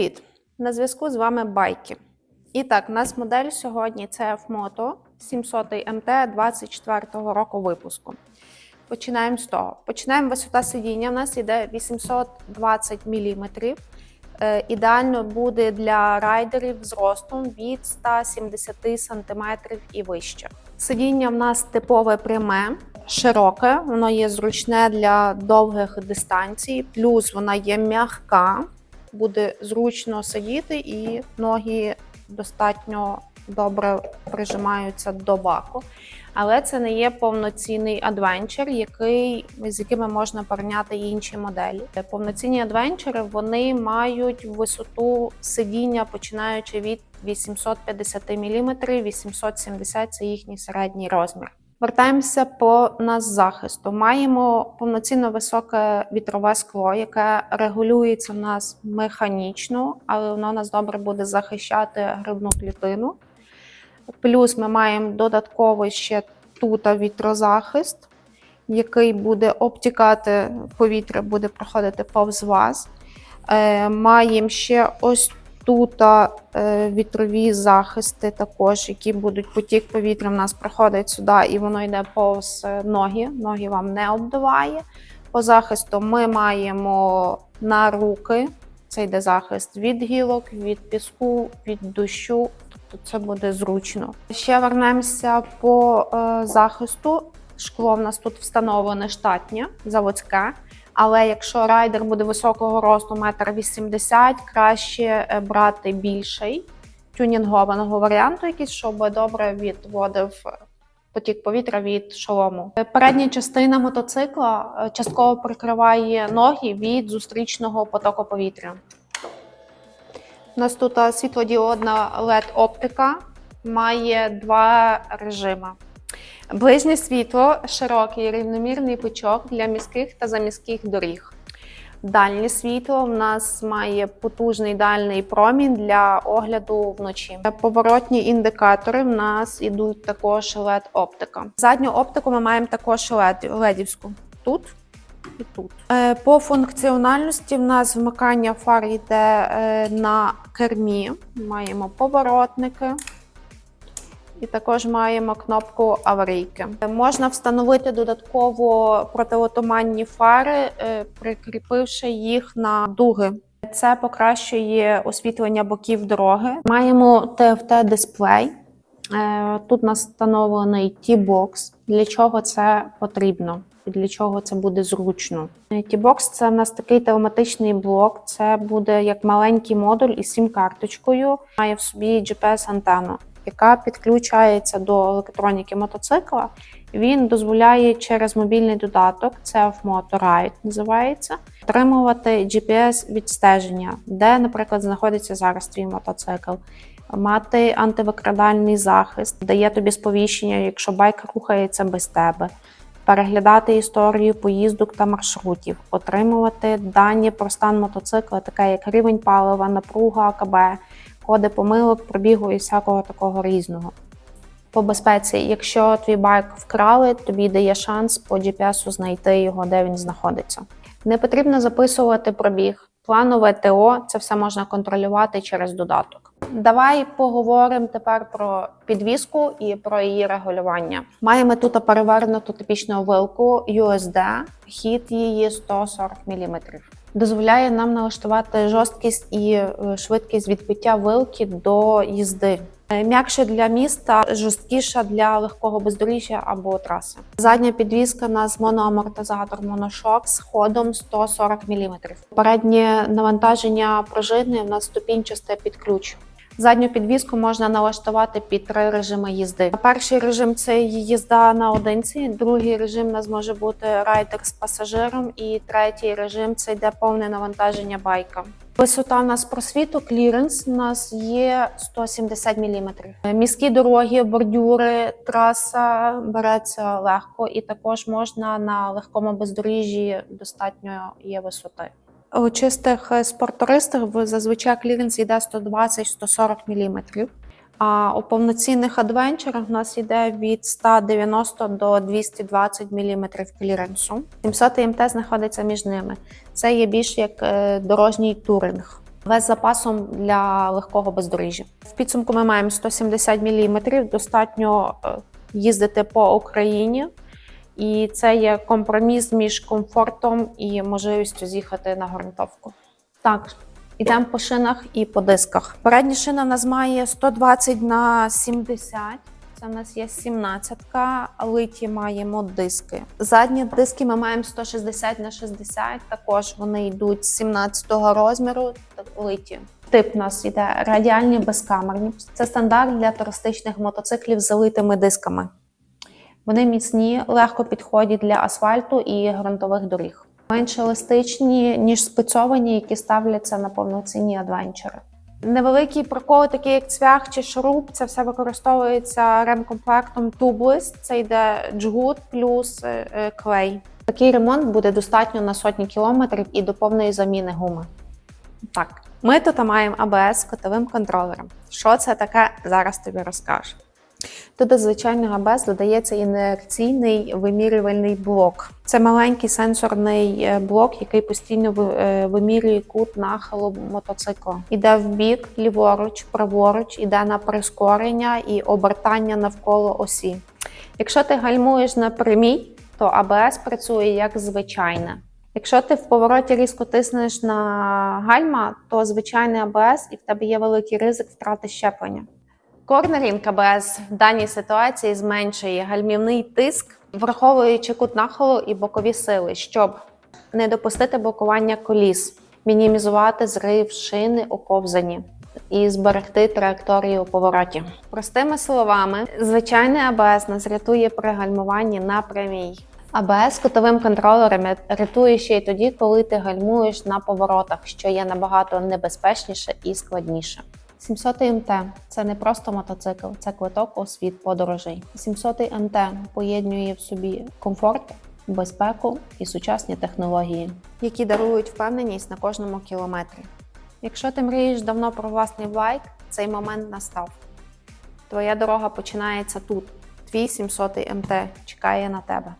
Привіт! На зв'язку з вами Байки. І так, у нас модель сьогодні це F-Moto 700 MT 24 року випуску. Починаємо з того. Починаємо висота сидіння. У нас йде 820 мм. Е, Ідеально буде для райдерів з ростом від 170 см і вище. Сидіння в нас типове пряме, широке, воно є зручне для довгих дистанцій, плюс вона є м'яка, буде зручно сидіти, і ноги достатньо добре прижимаються до баку. Але це не є повноцінний адвенчер, який, з якими можна порівняти інші моделі. Повноцінні адвенчери вони мають висоту сидіння, починаючи від 850 мм, 870 це їхній середній розмір. Вертаємося по нас захисту. Маємо повноцінно високе вітрове скло, яке регулюється в нас механічно, але воно нас добре буде захищати грудну клітину. Плюс ми маємо додатковий ще тут вітрозахист, який буде обтікати повітря, буде проходити повз вас. Е, маємо ще ось тут е, вітрові захисти, також, які будуть потік повітря в нас проходить сюди, і воно йде повз е, ноги. Ноги вам не обдуває. По захисту ми маємо на руки. Це йде захист від гілок, від піску, від дощу. Тобто це буде зручно. Ще вернемося по е, захисту. Шкло в нас тут встановлене штатнє, заводське. Але якщо райдер буде високого росту, метр вісімдесят, краще е, брати більший тюнінгованого варіанту, якийсь, щоб добре відводив потік повітря від шолому. Передня частина мотоцикла е, частково прикриває ноги від зустрічного потоку повітря. У нас тут е, світлодіодна LED-оптика, має два режими. Ближнє світло широкий рівномірний пучок для міських та заміських доріг. Дальнє світло в нас має потужний дальний промінь для огляду вночі. Поворотні індикатори в нас ідуть також LED-оптика. Задню оптику ми маємо також ледівську. Тут і тут. Е, По функціональності в нас вмикання фар йде е, на кермі. Маємо поворотники. І також маємо кнопку аварійки. Можна встановити додатково протиотуманні фари, е, прикріпивши їх на дуги. Це покращує освітлення боків дороги. Маємо TFT-дисплей. Е, Тут у нас встановлений T-бокс. Для чого це потрібно? І для чого це буде зручно? T-бокс – це в нас такий телематичний блок. Це буде як маленький модуль із сім-карточкою. Має в собі GPS-антенну яка підключається до електроніки мотоцикла. Він дозволяє через мобільний додаток, це в Motoride називається, отримувати GPS-відстеження, де, наприклад, знаходиться зараз твій мотоцикл, мати антивикрадальний захист, дає тобі сповіщення, якщо байк рухається без тебе. Переглядати історію поїздок та маршрутів, отримувати дані про стан мотоцикла, таке як рівень палива, напруга АКБ, коди помилок, пробігу і всякого такого різного. По безпеці, якщо твій байк вкрали, тобі дає шанс по GPS знайти його, де він знаходиться. Не потрібно записувати пробіг. Планове ТО це все можна контролювати через додаток. Давай поговоримо тепер про підвіску і про її регулювання. Маємо тут перевернуту типічну вилку USD, хід її 140 мм. Дозволяє нам налаштувати жорсткість і е, швидкість відбиття вилки до їзди. Е, М'якше для міста, жорсткіша для легкого бездоріжжя або траси. Задня підвізка у нас моноамортизатор моношок з ходом 140 мм. Переднє навантаження пружини у нас ступінчасте під ключ. Задню підвізку можна налаштувати під три режими їзди. Перший режим це їзда наодинці, другий режим у нас може бути райдер з пасажиром, і третій режим це йде повне навантаження байка. Висота у нас просвіту, кліренс у нас є 170 мм. Міські дороги, бордюри, траса береться легко, і також можна на легкому бездоріжжі достатньо є висоти. У чистих спортуристах зазвичай кліренс йде 120-140 мм. А у повноцінних адвенчерах у нас йде від 190 до 220 мм кліренсу. 700 МТ знаходиться між ними. Це є більш як е, дорожній туринг. з запасом для легкого бездоріжжя. В підсумку ми маємо 170 мм, достатньо е, їздити по Україні. І це є компроміс між комфортом і можливістю з'їхати на грунтовку. Так, ідемо по шинах і по дисках. Передня шина в нас має 120 на 70. Це в нас є 17-ка, литі маємо диски. Задні диски ми маємо 160 на 60, також вони йдуть з 17-го розміру, литі. Тип у нас йде радіальні безкамерні. Це стандарт для туристичних мотоциклів з залитими дисками. Вони міцні, легко підходять для асфальту і ґрунтових доріг. Менш еластичні, ніж спецовані, які ставляться на повноцінні адвенчери. Невеликі проколи, такі як цвях чи шуруп, це все використовується ремкомплектом Tubeless. Це йде джгут плюс е, е, клей. Такий ремонт буде достатньо на сотні кілометрів і до повної заміни гуми. Так, ми тут маємо АБС з котовим контролером. Що це таке? Зараз тобі розкажу. Тут до звичайного АБС додається інерційний вимірювальний блок. Це маленький сенсорний е, блок, який постійно е, вимірює кут нахилу мотоцикла. Іде в бік, ліворуч, праворуч, іде на прискорення і обертання навколо осі. Якщо ти гальмуєш на прямій, то АБС працює як звичайне. Якщо ти в повороті різко тиснеш на гальма, то звичайний АБС і в тебе є великий ризик втрати щеплення. Корнерінг АБС в даній ситуації зменшує гальмівний тиск, враховуючи кут нахилу і бокові сили, щоб не допустити блокування коліс, мінімізувати зрив шини у ковзані і зберегти траєкторію у повороті. Простими словами, звичайний АБС нас рятує при гальмуванні на прямій. АБС котовим контролером рятує ще й тоді, коли ти гальмуєш на поворотах, що є набагато небезпечніше і складніше. 700 МТ це не просто мотоцикл, це квиток у світ подорожей. 700 МТ поєднує в собі комфорт, безпеку і сучасні технології, які дарують впевненість на кожному кілометрі. Якщо ти мрієш давно про власний байк, цей момент настав. Твоя дорога починається тут. Твій 700 МТ чекає на тебе.